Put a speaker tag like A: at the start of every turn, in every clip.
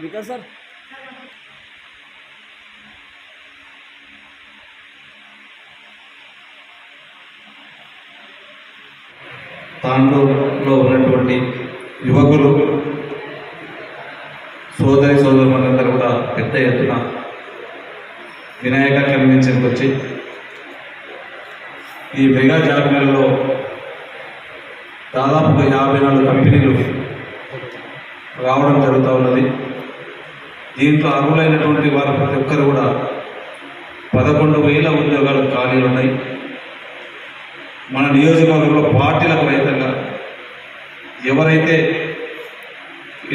A: Vikas sir.
B: తాండూరులో ఉన్నటువంటి యువకులు సోదరి సోదరులందరూ కూడా పెద్ద ఎత్తున వినాయక కన్వెన్షన్కి వచ్చి ఈ మెగా జాతరలో దాదాపుగా యాభై నాలుగు కంపెనీలు రావడం జరుగుతూ ఉన్నది. దీంట్లో అర్హులైనటువంటి వారు ప్రతి ఒక్కరు కూడా పదకొండు వేల ఉద్యోగాలు ఖాళీలు ఉన్నాయి. మన నియోజకవర్గంలో పార్టీలకు రహితంగా ఎవరైతే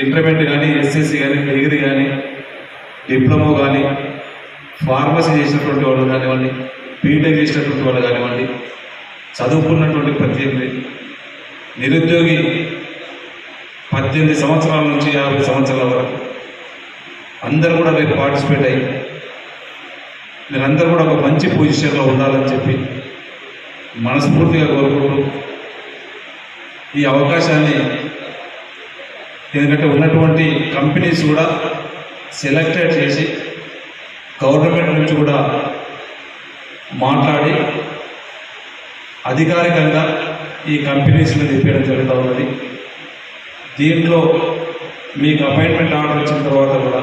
B: ఇంటర్మీడియట్ కానీ ఎస్ఎస్సి కానీ డిగ్రీ కానీ డిప్లొమా కానీ ఫార్మసీ చేసినటువంటి వాళ్ళు కానివ్వండి బీటెక్ చేసినటువంటి వాళ్ళు కానివ్వండి చదువుకున్నటువంటి ప్రతి నిరుద్యోగి పద్దెనిమిది సంవత్సరాల నుంచి యాభై సంవత్సరాల వరకు అందరూ కూడా రేపు పార్టిసిపేట్ అయ్యి మీరందరూ కూడా ఒక మంచి పొజిషన్లో ఉండాలని చెప్పి మనస్ఫూర్తిగా కోరుకుంటూ ఈ అవకాశాన్ని ఎందుకంటే ఉన్నటువంటి కంపెనీస్ కూడా సెలెక్టెడ్ చేసి గవర్నమెంట్ నుంచి కూడా మాట్లాడి అధికారికంగా ఈ కంపెనీస్ని తెప్పేయడం జరుగుతూ ఉన్నది. దీంట్లో మీకు అపాయింట్మెంట్ ఆర్డర్ వచ్చిన తర్వాత కూడా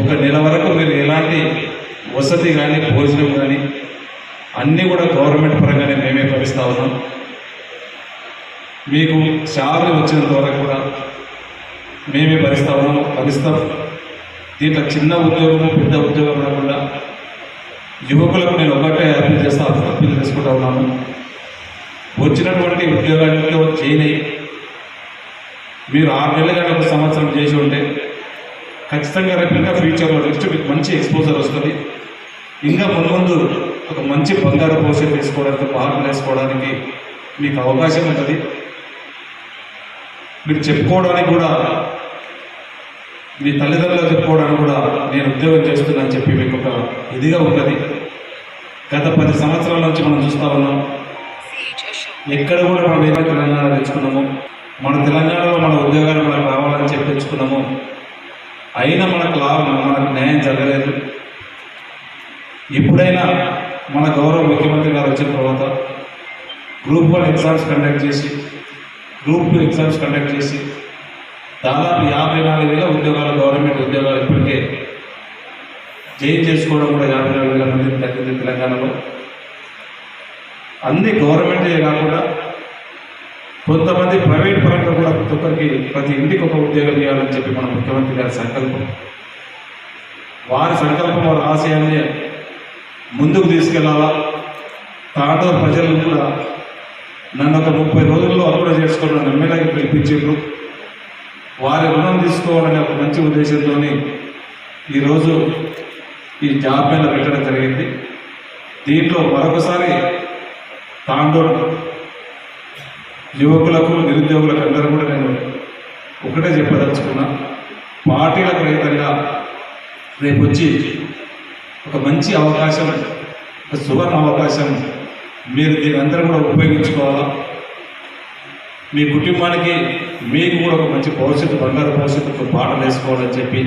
B: ఒక నెల వరకు మీరు ఎలాంటి వసతి కానీ భోజనం కానీ అన్నీ కూడా గవర్నమెంట్ పరంగానే మేమే భరిస్తూ ఉన్నాం. మీకు శాలరీ వచ్చినంత వరకు కూడా మేమే భరిస్తూ ఉన్నాం. భరిస్తాం. దీంట్లో చిన్న ఉద్యోగము పెద్ద ఉద్యోగం రాకుండా యువకులకు నేను ఒకటే అప్పీల్ చేస్తా అప్పీల్ చేసుకుంటా ఉన్నాను. వచ్చినటువంటి ఉద్యోగాల్లో చేయని మీరు ఆరు నెలలు కానీ ఒక సంవత్సరం చేసి ఉంటే ఖచ్చితంగా రేపు ఇంకా ఫ్యూచర్లో నెక్స్ట్ మీకు మంచి ఎక్స్పోజర్ వస్తుంది. ఇంకా ముందు ఒక మంచి బంగారు భవిష్యత్తు వేసుకోవడానికి పాటలు వేసుకోవడానికి మీకు అవకాశం ఉంటుంది. మీరు చెప్పుకోవడానికి కూడా మీ తల్లిదండ్రులు చెప్పుకోవడానికి కూడా నేను ఉద్యోగం చేస్తున్నానని చెప్పి మీకు ఒక ఇదిగా ఉంటుంది గత పది సంవత్సరాల నుంచి మనం చూస్తూ ఉన్నాం. ఎక్కడ కూడా మనం ఏదైతే తెలంగాణ తెచ్చుకున్నామో మన తెలంగాణలో మన ఉద్యోగాలు మనకు రావాలని చెప్పించుకున్నాము అయినా మనకు లాభం మనకు న్యాయం జరగలేదు. ఎప్పుడైనా మన గౌరవ ముఖ్యమంత్రి గారు వచ్చిన తర్వాత గ్రూప్ వన్ ఎగ్జామ్స్ కండక్ట్ చేసి గ్రూప్ టూ ఎగ్జామ్స్ కండక్ట్ చేసి దాదాపు యాభై నాలుగు వేల ఉద్యోగాలు గవర్నమెంట్ ఉద్యోగాలు ఇప్పటికే జైన్ చేసుకోవడం కూడా యాభై నాలుగు వేల మంది తగ్గింది తెలంగాణలో. అన్ని గవర్నమెంటే కాకుండా కొంతమంది ప్రైవేట్ పరంగా కూడా ప్రతి ఒక్కరికి ప్రతి ఇంటికి ఒక ఉద్యోగం ఇవ్వాలని చెప్పి మన ముఖ్యమంత్రి గారి సంకల్పం. వారి సంకల్పం వారి ఆశయాన్ని ముందుకు తీసుకెళ్ళాలా? తాండూరు ప్రజలు కూడా నన్ను ఒక ముప్పై రోజుల్లో అప్లై చేసుకుని నన్ను ఎమ్మెల్యేకి పిలిపించారు వారి రుణం తీసుకోవాలనే ఒక మంచి ఉద్దేశంతో ఈరోజు ఈ జాబ్ మీద పెట్టడం జరిగింది. దీంట్లో మరొకసారి తాండూరు యువకులకు నిరుద్యోగులకు అందరూ కూడా నేను ఒకటే చెప్పదలుచుకున్నా. పార్టీలకు రహితంగా రేపు వచ్చి ఒక మంచి అవకాశం ఒక సువర్ణ అవకాశం మీరు దీని అందరూ కూడా ఉపయోగించుకోవాలా? మీ కుటుంబానికి మీకు కూడా ఒక మంచి భవిష్యత్తు బంగారు భవిష్యత్తు పాటలు వేసుకోవాలని చెప్పి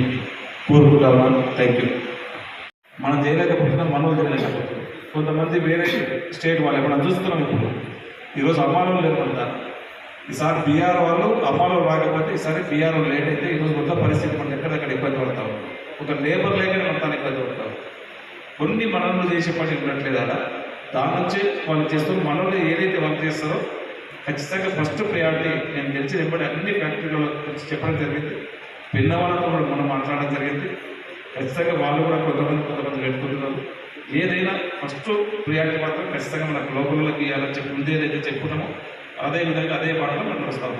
B: కోరుకుంటా ఉన్నాను థ్యాంక్ యూ మనం చేయలేకపోతున్నాం మనం చేయలేకపోతున్నాం. కొంతమంది వేరే స్టేట్ వాళ్ళు మనం చూస్తున్నాం ఇప్పుడు? ఈరోజు అమ్మాలో లేకుండా ఈసారి బీఆర్ వాళ్ళు అమ్మాలో రాకపోతే ఈసారి బీఆర్ లేట్ అయితే ఈరోజు మొత్తం పరిస్థితి మనం ఎక్కడెక్కడ ఇబ్బంది పడతాం. ఒక లేబర్ లేకనే మొత్తాన్ని ఇబ్బంది పడతాం. కొన్ని మనల్ని చేసే పని ఉండట్లేదు అలా దాని నుంచి వాళ్ళు చేస్తూ మనల్ని ఏదైతే వర్క్ చేస్తారో ఖచ్చితంగా ఫస్ట్ ప్రయారిటీ నేను గెలిచిన ఎప్పటి అన్ని ఫ్యాక్టరీలలో గురించి చెప్పడం జరిగింది. పిన్నవాళ్ళతో కూడా మనం మాట్లాడడం జరిగింది. ఖచ్చితంగా వాళ్ళు కూడా కొంతమంది కొంతమంది పెట్టుకుంటున్నారు. ఏదైనా ఫస్ట్ ప్రియారిటీ మాత్రం ఖచ్చితంగా మన గ్లోబల్లోకి ఇవ్వాలని చెప్పి ముందేదైతే చెప్పుకున్నామో అదే విధంగా అదే పాటలో మనం నడుస్తాము.